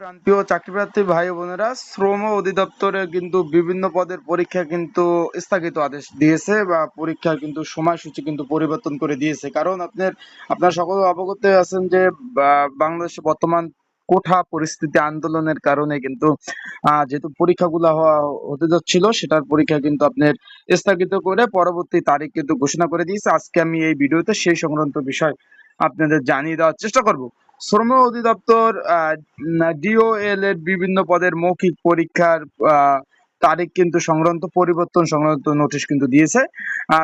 প্রান্তীয় চাকরিপ্রার্থী ভাই বোনেরা, শ্রম অধিদপ্তরে কিন্তু বিভিন্ন পদের পরীক্ষা কিন্তু স্থগিত আদেশ দিয়েছে বা পরীক্ষার কিন্তু সময়সূচি কিন্তু পরিবর্তন করে দিয়েছে। কারণ আপনার, আপনারা সকলে অবগত আছেন যে বাংলাদেশে বর্তমান কোঠা পরিস্থিতি আন্দোলনের কারণে কিন্তু যেহেতু পরীক্ষাগুলো হওয়া হতে যাচ্ছিল, সেটার পরীক্ষা কিন্তু আপনার স্থগিত করে পরবর্তী তারিখ কিন্তু ঘোষণা করে দিয়েছে। আজকে আমি এই ভিডিওতে সেই সংক্রান্ত বিষয় আপনাদের জানিয়ে দেওয়ার চেষ্টা করব। শ্রম অধিদপ্তর ডিওএল এর বিভিন্ন পদের মৌখিক পরীক্ষার তারিখ কিন্তু সংক্রান্ত পরিবর্তন সংক্রান্ত নোটিশ কিন্তু দিয়েছে।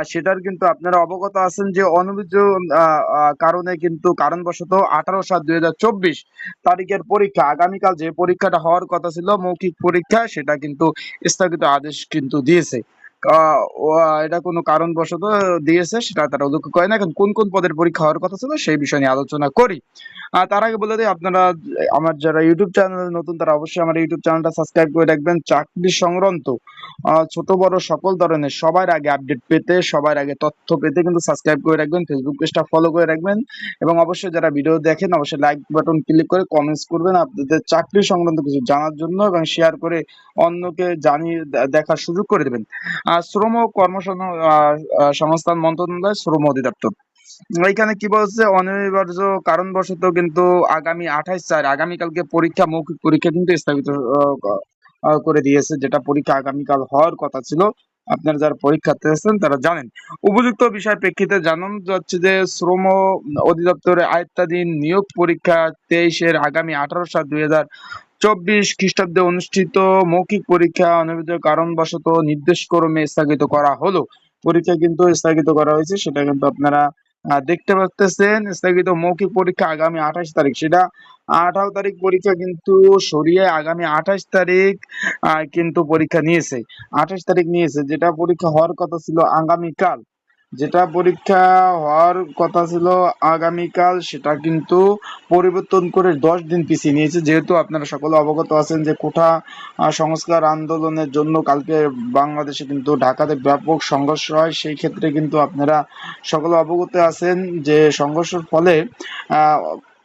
সেটার কিন্তু আপনারা অবগত আছেন যে আহ, কারণে কিন্তু কারণবশত আঠারো সাত দুই হাজার চব্বিশ তারিখের পরীক্ষা আগামীকাল যে পরীক্ষাটা হওয়ার কথা ছিল মৌখিক পরীক্ষা সেটা কিন্তু স্থগিত আদেশ কিন্তু দিয়েছে। এটা কোনো কারণবশত দিয়েছে সেটা তারা উল্লেখ করে না। এখন কোন কোন পদের পরীক্ষা হওয়ার কথা ছিল সেই বিষয় নিয়ে আলোচনা করি। আহ, তার আগে বলে দিই আপনারা আমার যারা ইউটিউব চ্যানেল নতুন তারা অবশ্যই আমার ইউটিউব চ্যানেলটা সাবস্ক্রাইব করে রাখবেন। চাকরি সংক্রান্ত ছোট বড় সকল ধরনের সবার আগে আপডেট পেতে সবার আগে তথ্য পেতে কিন্তু সাবস্ক্রাইব করে রাখবেন ফেসবুক পেজটা ফলো করে রাখবেন। এবং অবশ্যই যারা ভিডিও দেখেন অবশ্যই লাইক বাটন ক্লিক করে কমেন্টস করবেন আপনাদের চাকরি সংক্রান্ত কিছু জানার জন্য এবং শেয়ার করে অন্যকে জানিয়ে দেখার সুযোগ করে দেবেন। শ্রম ও কর্মসংস্থান মন্ত্রণালয় শ্রম অধিদপ্তর। এইখানে কি বলছে? অনিবার্য কারণবশত কিন্তু আগামী আঠাইশ চার আগামীকালকে পরীক্ষা মৌখিক পরীক্ষা কিন্তু আহ, করে দিয়েছে যেটা পরীক্ষা আগামীকাল হওয়ার কথা ছিল। আপনারা যারা পরীক্ষার্থী আছেন তারা জানেন। উপযুক্ত বিষয় প্রেক্ষিতে জানানো যাচ্ছে যে শ্রম অধিদপ্তরের আয়ত্তাধীন নিয়োগ পরীক্ষা তেইশের আগামী আঠারো সাত দুই হাজার চব্বিশ খ্রিস্টাব্দে অনুষ্ঠিত মৌখিক পরীক্ষা অনিবার্য কারণবশত নির্দেশক্রমে স্থগিত করা হলো। পরীক্ষা কিন্তু স্থগিত করা হয়েছে, সেটা কিন্তু আপনারা দেখতে পাচ্তেছেন স্থগিত মৌখিক পরীক্ষা আগামী আঠাশ তারিখ, সেটা আঠারো তারিখ পরীক্ষা কিন্তু সরিয়ে আগামী আঠাশ তারিখ কিন্তু পরীক্ষা নিয়েছে। আঠাশ তারিখ নিয়েছে, যেটা পরীক্ষা হওয়ার কথা ছিল আগামীকাল। যেটা পরীক্ষা হওয়ার কথা ছিল আগামীকাল, সেটা কিন্তু পরিবর্তন করে দশ দিন পিছিয়ে নিয়েছে। যেহেতু আপনারা সকলে অবগত আছেন যে কোঠা সংস্কার আন্দোলনের জন্য কালকে বাংলাদেশে কিন্তু ঢাকাতে ব্যাপক সংঘর্ষ হয়। সেই ক্ষেত্রে কিন্তু আপনারা সকলে অবগত আছেন যে সংঘর্ষের ফলে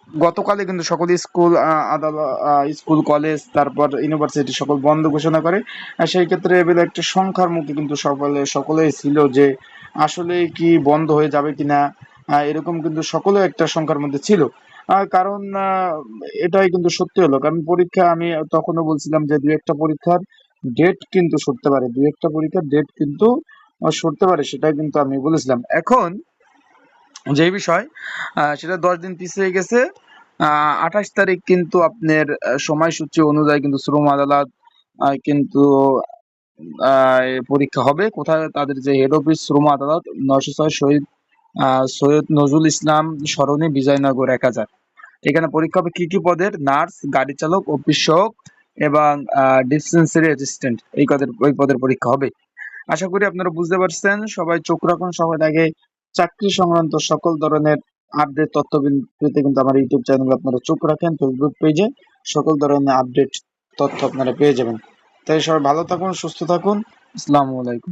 গতকালে কিন্তু সকল স্কুল আদালত স্কুল, কলেজ, তারপর ইউনিভার্সিটি সকল বন্ধ ঘোষণা করে। সেই ক্ষেত্রে এবার একটা সংখ্যার মুখে কিন্তু সকলে সকলেই ছিল যে আসলে কি বন্ধ হয়ে যাবে কিনা এরকম কিন্তু সকলে একটা সংখ্যার মধ্যে ছিল। কারণ এটাই কিন্তু সত্যি হলো। কারণ পরীক্ষা আমি তখনও বলছিলাম যে দু একটা পরীক্ষার ডেট কিন্তু সরতে পারে। দু একটা পরীক্ষার ডেট কিন্তু সরতে পারে, সেটাই কিন্তু আমি বলেছিলাম। এখন যে বিষয় সেটা দশ দিন পিছিয়ে গেছে। আঠাশ তারিখ কিন্তু আপনার সময়সূচি অনুযায়ী কিন্তু শ্রম আদালত কিন্তু পরীক্ষা হবে। কোথায়? তাদের যে হেড অফিস শ্রম আদালত, নয়শো ছয় শহীদ সৈয়দ নজরুল ইসলাম সরণি বিজয়নগর এক হাজার। এখানে পরীক্ষা হবে কি কি পদের? নার্স, গাড়ি চালক, অফিস সহক এবং ডিসপেন্সারি অ্যাসিস্ট্যান্ট। এই পদের ওই পদের পরীক্ষা হবে। আশা করি আপনারা বুঝতে পারছেন। সবাই চোখ রাখুন সবার আগে চাকরি সংক্রান্ত সকল ধরনের আপডেট তথ্য পেতে কিন্তু আমার ইউটিউব চ্যানেল আপনারা চোখ রাখেন ফেসবুক পেজে সকল ধরনের আপডেট তথ্য আপনারা পেয়ে যাবেন। তাই সবাই ভালো থাকুন, সুস্থ থাকুন। আসসালামু আলাইকুম।